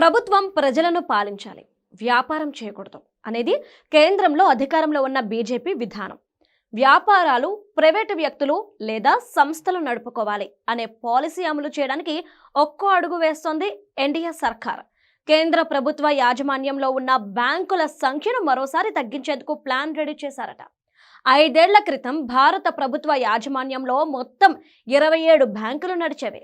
ప్రభుత్వం ప్రజలను పాలించాలి. వ్యాపారం చేయకూడదు అనేది కేంద్రంలో అధికారంలో ఉన్న బీజేపీ విధానం. వ్యాపారాలు ప్రైవేటు వ్యక్తులు లేదా సంస్థలు నడుపుకోవాలి అనే పాలసీ అమలు చేయడానికి ఒక్కో అడుగు వేస్తోంది ఎన్డీఏ సర్కార్. కేంద్ర ప్రభుత్వ యాజమాన్యంలో ఉన్న బ్యాంకుల సంఖ్యను మరోసారి తగ్గించేందుకు ప్లాన్ రెడీ చేశారట. ఐదేళ్ళ క్రితం భారత ప్రభుత్వ యాజమాన్యంలో మొత్తం ఇరవై ఏడు బ్యాంకులు నడిచేవి.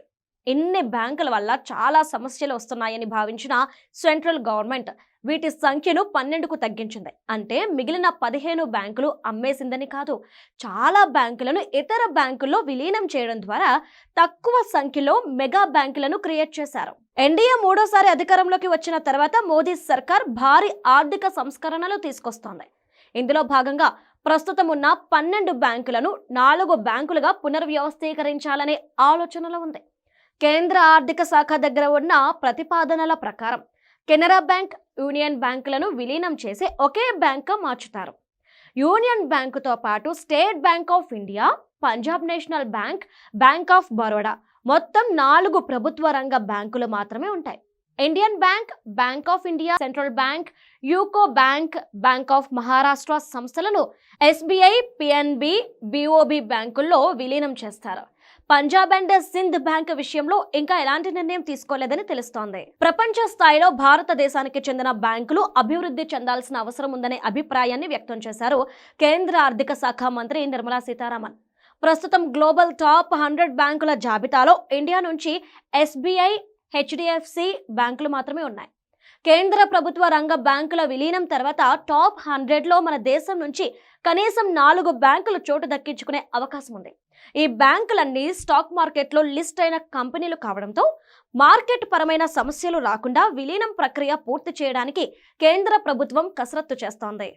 ఎన్ని బ్యాంకుల వల్ల చాలా సమస్యలు వస్తున్నాయని భావించిన సెంట్రల్ గవర్నమెంట్ వీటి సంఖ్యను పన్నెండుకు తగ్గించింది. అంటే మిగిలిన పదిహేను బ్యాంకులు అమ్మేసిందని కాదు చాలా బ్యాంకులను ఇతర బ్యాంకుల్లో విలీనం చేయడం ద్వారా తక్కువ సంఖ్యలో మెగా బ్యాంకులను క్రియేట్ చేశారు. ఎన్డీఏ మూడోసారి అధికారంలోకి వచ్చిన తర్వాత మోదీ సర్కార్ భారీ ఆర్థిక సంస్కరణలు తీసుకొస్తోంది. ఇందులో భాగంగా ప్రస్తుతం ఉన్న పన్నెండు బ్యాంకులను నాలుగు బ్యాంకులుగా పునర్వ్యవస్థీకరించాలనే ఆలోచనలో ఉంది. కేంద్ర ఆర్థిక శాఖ దగ్గర ఉన్న ప్రతిపాదనల ప్రకారం కెనరా బ్యాంక్ యూనియన్ బ్యాంకులను విలీనం చేసి ఒకే బ్యాంక్గా మార్చుతారు. యూనియన్ బ్యాంకుతో పాటు state bank of India Punjab national bank bank of Baroda మొత్తం నాలుగు ప్రభుత్వ రంగ బ్యాంకులు మాత్రమే ఉంటాయి. Indian bank bank of India central bank UCO bank bank of Maharashtra సంస్థలను ఎస్బీఐ పిఎన్బి బిఓబి బ్యాంకుల్లో విలీనం చేస్తారు. పంజాబ్ అండ్ సింధ్ బ్యాంక్ విషయంలో ఇంకా ఎలాంటి నిర్ణయం తీసుకోలేదని తెలుస్తోంది. ప్రపంచ స్థాయిలో భారతదేశానికి చెందిన బ్యాంకులు అభివృద్ధి చెందాల్సిన అవసరం ఉందనే అభిప్రాయాన్ని వ్యక్తం చేశారు కేంద్ర ఆర్థిక శాఖ మంత్రి నిర్మలా సీతారామన్. ప్రస్తుతం గ్లోబల్ టాప్ హండ్రెడ్ బ్యాంకుల జాబితాలో ఇండియా నుంచి ఎస్బీఐ హెచ్డిఎఫ్సి బ్యాంకులు మాత్రమే ఉన్నాయి. కేంద్ర ప్రభుత్వ రంగ బ్యాంకుల విలీనం తర్వాత టాప్ హండ్రెడ్లో మన దేశం నుంచి కనీసం నాలుగు బ్యాంకులు చోటు దక్కించుకునే అవకాశం ఉంది. ఈ బ్యాంకులన్నీ స్టాక్ మార్కెట్లో లిస్ట్ అయిన కంపెనీలు కావడంతో మార్కెట్ పరమైన సమస్యలు రాకుండా విలీనం ప్రక్రియ పూర్తి చేయడానికి కేంద్ర ప్రభుత్వం కసరత్తు చేస్తోంది.